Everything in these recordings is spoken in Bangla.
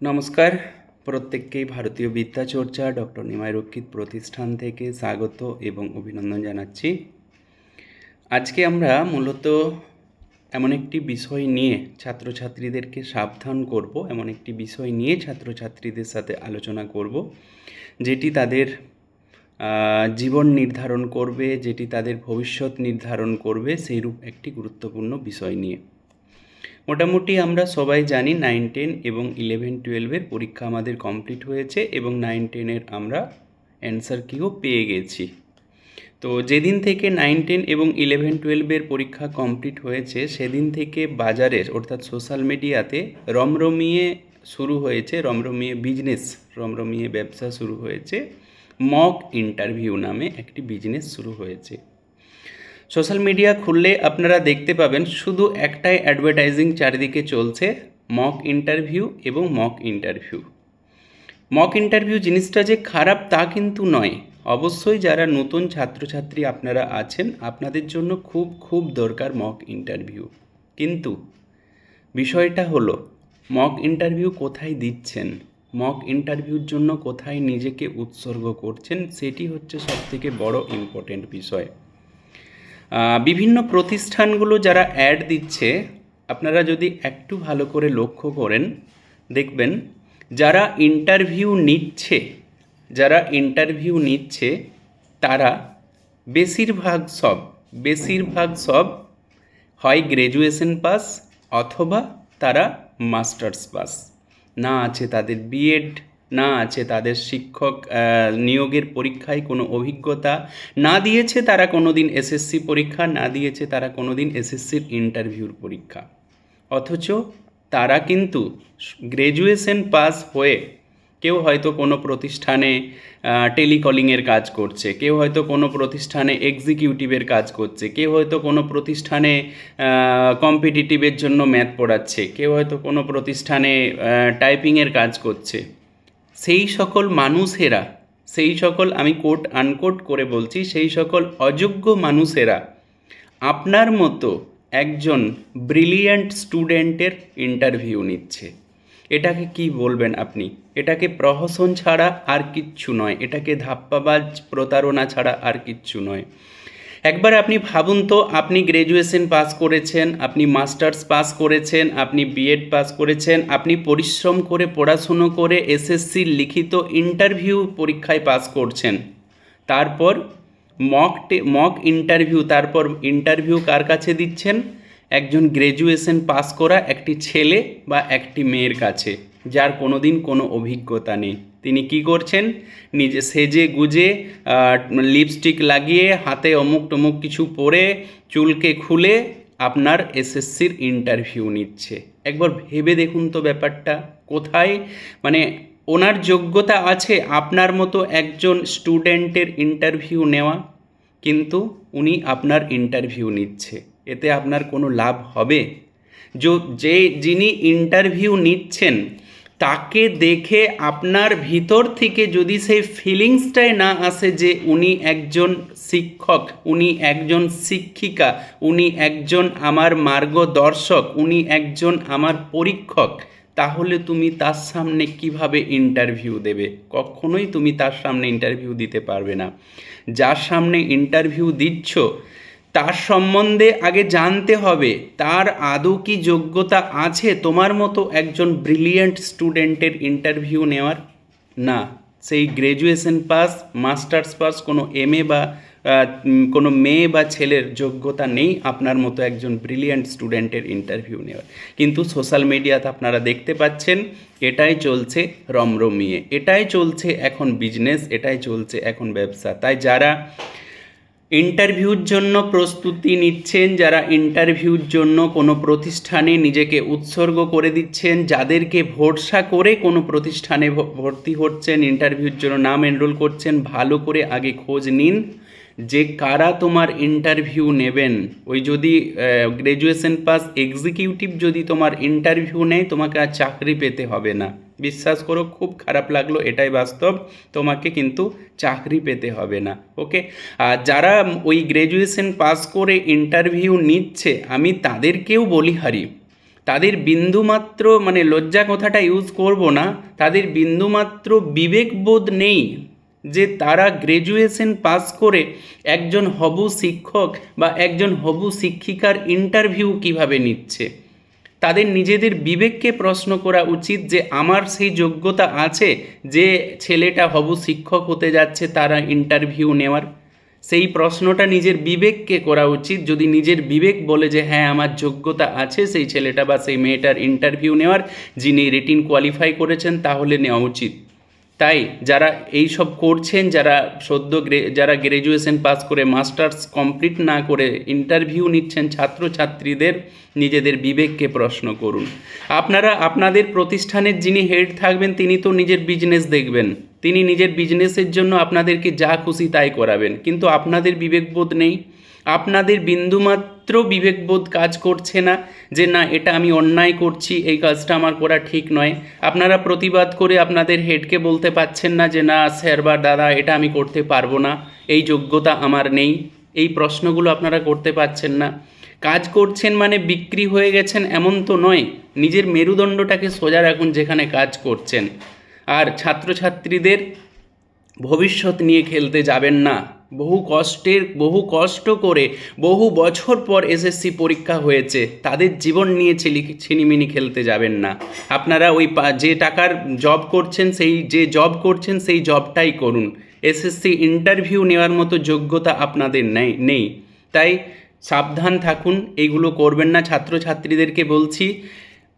নমস্কার। প্রত্যেককেই ভারতীয় বিদ্যা চর্চা ডক্টর নিমাই রক্ষিত প্রতিষ্ঠান থেকে স্বাগত এবং অভিনন্দন জানাচ্ছি। আজকে আমরা মূলত এমন একটি বিষয় নিয়ে ছাত্রছাত্রীদেরকে সাবধান করব, এমন একটি বিষয় নিয়ে ছাত্রছাত্রীদের সাথে আলোচনা করব, যেটি তাদের জীবন নির্ধারণ করবে, যেটি তাদের ভবিষ্যৎ নির্ধারণ করবে, সেইরূপ একটি গুরুত্বপূর্ণ বিষয় নিয়ে। মোটামুটি আমরা সবাই জানি নাইন, টেন এবং ইলেভেন টুয়েলভের পরীক্ষা আমাদের কমপ্লিট হয়েছে এবং নাইন টেনের আমরা অ্যান্সার কিও পেয়ে গেছি। তো যেদিন থেকে নাইন, টেন এবং ইলেভেন টুয়েলভের পরীক্ষা কমপ্লিট হয়েছে, সেদিন থেকে বাজারের অর্থাৎ সোশ্যাল মিডিয়াতে রমরমিয়ে শুরু হয়েছে, রমরমিয়ে বিজনেস রমরমিয়ে ব্যবসা শুরু হয়েছে মক ইন্টারভিউ নামে একটি বিজনেস শুরু হয়েছে। সোশ্যাল মিডিয়া খুললে আপনারা দেখতে পাবেন শুধু একটাই অ্যাডভার্টাইজিং চারিদিকে চলছে মক ইন্টারভিউ এবং মক ইন্টারভিউ মক ইন্টারভিউ জিনিসটা যে খারাপ তা কিন্তু নয়। অবশ্যই যারা নতুন ছাত্রছাত্রী আপনারা আছেন, আপনাদের জন্য খুব খুব দরকার মক ইন্টারভিউ কিন্তু বিষয়টা হলো মক ইন্টারভিউ কোথায় দিচ্ছেন? মক ইন্টারভিউর জন্য কোথায় নিজেকে উৎসর্গ করছেন? সেটি হচ্ছে সবথেকে বড় ইম্পর্টেন্ট বিষয়। বিভিন্ন প্রতিষ্ঠানগুলো যারা অ্যাড দিচ্ছে, আপনারা যদি একটু ভালো করে লক্ষ্য করেন, দেখবেন যারা ইন্টারভিউ নিচ্ছে, যারা ইন্টারভিউ নিচ্ছে, তারা বেশিরভাগ সব বেশিরভাগ সব হয় গ্র্যাজুয়েশন পাস অথবা তারা মাস্টার্স পাস না আছে তাদের বিএড না আছে, তাদের শিক্ষক নিয়োগের পরীক্ষায় কোনো অভিজ্ঞতা না দিয়েছে তারা কোনো দিন এসএসসি পরীক্ষা, না দিয়েছে তারা কোনো দিন এসএসসির ইন্টারভিউর পরীক্ষা। অথচ তারা কিন্তু গ্র্যাজুয়েশন পাস হয়ে কেউ হয়তো কোনো প্রতিষ্ঠানে টেলিকলিংয়ের কাজ করছে, কেউ হয়তো কোনো প্রতিষ্ঠানে এক্সিকিউটিভের কাজ করছে, কেউ হয়তো কোনো প্রতিষ্ঠানে কম্পিটিটিভের জন্য ম্যাথ পড়াচ্ছে, কেউ হয়তো কোনো প্রতিষ্ঠানে টাইপিংয়ের কাজ করছে। সেই সকল মানুষেরা, সেই সকল আমি কোট আনকোট করে বলছি, সেই সকল অযোগ্য মানুষেরা আপনার মতো একজন ব্রিলিয়ান্ট স্টুডেন্টের ইন্টারভিউ নিচ্ছে। এটাকে কি বলবেন আপনি? এটাকে প্রহসন ছাড়া আর কিচ্ছু নয়, এটাকে ধাপ্পাবাজ প্রতারণা ছাড়া আর কিচ্ছু নয়। একবার আপনি ভাবুন তো, আপনি গ্র্যাজুয়েশন পাস করেছেন, আপনি মাস্টার্স পাস করেছেন, আপনি বিএড পাস করেছেন, আপনি পরিশ্রম করে, পড়াশুনো করে এসএসসির লিখিত ইন্টারভিউ পরীক্ষায় পাস করছেন। তারপর মক মক ইন্টারভিউ তারপর ইন্টারভিউ কার কাছে দিচ্ছেন? একজন গ্র্যাজুয়েশন পাস করা একটি ছেলে বা একটি মেয়ের কাছে। যার কোনো দিন কোনো অভিজ্ঞতা নেই। তিনি কি করছেন? নিজে সেজে গুজে লিপস্টিক লাগিয়ে, হাতে অমুক টমুক কিছু পরে, চুলকে খুলে আপনার এসএসসির ইন্টারভিউ নিচ্ছে। একবার ভেবে দেখুন তো ব্যাপারটা, কোথায়? মানে ওনার যোগ্যতা আছে আপনার মতো একজন স্টুডেন্টের ইন্টারভিউ নেওয়া, কিন্তু উনি আপনার ইন্টারভিউ নিচ্ছে। এতে আপনার কোনো লাভ হবে? যো- যিনি ইন্টারভিউ নিচ্ছেন তাকে দেখে আপনার ভিতর থেকে যদি সেই ফিলিংসটাই না আসে যে উনি একজন শিক্ষক, উনি একজন শিক্ষিকা, উনি একজন আমার মার্গদর্শক, উনি একজন আমার পরীক্ষক, তাহলে তুমি তার সামনে কীভাবে ইন্টারভিউ দেবে? কখনোই তুমি তার সামনে ইন্টারভিউ দিতে পারবে না। যার সামনে ইন্টারভিউ দিচ্ছ তার সম্বন্ধে আগে জানতে হবে, তার আদৌ কি যোগ্যতা আছে তোমার মতো একজন ব্রিলিয়েন্ট স্টুডেন্টের ইন্টারভিউ নেওয়ার? না, সেই গ্র্যাজুয়েশন পাস মাস্টার্স পাস কোনো এম এ বা কোনো মেয়ে বা ছেলের যোগ্যতা নেই আপনার মতো একজন ব্রিলিয়েন্ট স্টুডেন্টের ইন্টারভিউ নেওয়ার। কিন্তু সোশ্যাল মিডিয়াতে আপনারা দেখতে পাচ্ছেন, এটাই চলছে রমরমিয়ে। এটাই চলছে এখন বিজনেস এটাই চলছে এখন ব্যবসা। তাই যারা ইন্টারভিউর জন্য প্রস্তুতি নিচ্ছেন যারা ইন্টারভিউর জন্য কোনো প্রতিষ্ঠানে নিজেকে উৎসর্গ করে দিচ্ছেন, যাদেরকে ভরসা করে কোনো প্রতিষ্ঠানে ভর্তি হচ্ছেন, ইন্টারভিউর জন্য নাম এনরোল করছেন, ভালো করে আগে খোঁজ নিন। যে কারা তোমার ইন্টারভিউ নেবেন, ওই যদি গ্র্যাজুয়েশন পাস এক্সিকিউটিভ যদি তোমার ইন্টারভিউ নেয়, তোমাকে আর চাকরি পেতে হবে না। বিশ্বাস করো, খুব খারাপ লাগল, এটাই বাস্তব, তোমাকে কিন্তু চাকরি পেতে হবে না ওকে আর যারা ওই গ্র্যাজুয়েশন পাস করে ইন্টারভিউ নিচ্ছে, আমি তাদেরকেও বলি হারি। তাদের বিন্দুমাত্র মানে লজ্জা কথাটা ইউজ করব না, তাদের বিন্দুমাত্র বিবেকবোধ নেই। যে তারা গ্র্যাজুয়েশন পাস করে একজন হবু শিক্ষক বা একজন হবু শিক্ষিকার ইন্টারভিউ কীভাবে নিচ্ছে? তাদের নিজেদের বিবেককে প্রশ্ন করা উচিত যে আমার সেই যোগ্যতা আছে যে ছেলেটা হবু শিক্ষক হতে যাচ্ছে তারা ইন্টারভিউ নেওয়ার? সেই প্রশ্নটা নিজের বিবেককে করা উচিত। যদি নিজের বিবেক বলে যে হ্যাঁ আমার যোগ্যতা আছে সেই ছেলেটা বা সেই মেয়েটার ইন্টারভিউ নেওয়ার, যিনি রিটিন কোয়ালিফাই করেছেন, তাহলে নেওয়া উচিত। তাই যারা এই সব করছেন, যারা সদ্য যারা গ্র্যাজুয়েশন পাস করে মাস্টার্স কমপ্লিট না করে ইন্টারভিউ নিচ্ছেন ছাত্রছাত্রীদের, নিজেদের বিবেককে প্রশ্ন করুন। আপনারা, আপনাদের প্রতিষ্ঠানের যিনি হেড থাকবেন, তিনি তো নিজের বিজনেস দেখবেন। তিনি নিজের বিজনেসের জন্য আপনাদেরকে যা খুশি তাই করাবেন। কিন্তু আপনাদের বিবেকবোধ নেই। আপনাদের বিন্দুমাত্র বিবেকবোধ কাজ করছে না যে না, এটা আমি অন্যায় করছি, এই কাজটা আমার করা ঠিক নয়। আপনারা প্রতিবাদ করে আপনাদের হেডকে বলতে পাচ্ছেন না যে, না, স্যার বা দাদা, এটা আমি করতে পারব না। এই যোগ্যতা আমার নেই। এই প্রশ্নগুলো আপনারা করতে পারছেন না। কাজ করছেন মানে বিক্রি হয়ে গেছেন এমন তো নয়। নিজের মেরুদণ্ডটাকে সোজা রাখুন যেখানে কাজ করছেন। আর ছাত্রছাত্রীদের ভবিষ্যৎ নিয়ে খেলতে যাবেন না। বহু কষ্টের, বহু কষ্ট করে বহু বছর পর এসএসসি পরীক্ষা হয়েছে, তাদের জীবন নিয়ে ছিলি, ছিনিমিনি খেলতে যাবেন না। আপনারা ওই যে টাকার জব করছেন, সেই, যে জব করছেন, সেই জবটাই করুন। এসএসসি ইন্টারভিউ নেওয়ার মতো যোগ্যতা আপনাদের নেই নেই। তাই সাবধান থাকুন এইগুলো করবেন না। ছাত্রছাত্রীদেরকে বলছি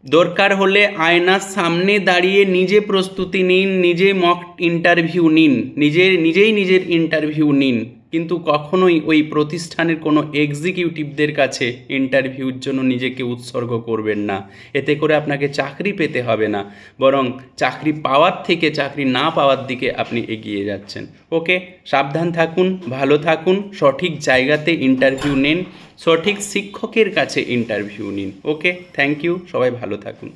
দরকার হলে আয়নার সামনে দাঁড়িয়ে নিজে প্রস্তুতি নিন, নিজে মক ইন্টারভিউ নিন, নিজে, নিজেই নিজের ইন্টারভিউ নিন। কিন্তু কখনোই ওই প্রতিষ্ঠানের কোনো এক্সিকিউটিভদের কাছে ইন্টারভিউর জন্য নিজেকে উৎসর্গ করবেন না। এতে করে আপনাকে চাকরি পেতে হবে না, বরং চাকরি পাওয়ার থেকে চাকরি না পাওয়ার দিকে আপনি এগিয়ে যাচ্ছেন। ওকে, সাবধান থাকুন, ভালো থাকুন, সঠিক জায়গাতে ইন্টারভিউ নিন, সঠিক শিক্ষকের কাছে ইন্টারভিউ নিন। ওকে থ্যাংক ইউ সবাই ভালো থাকুন।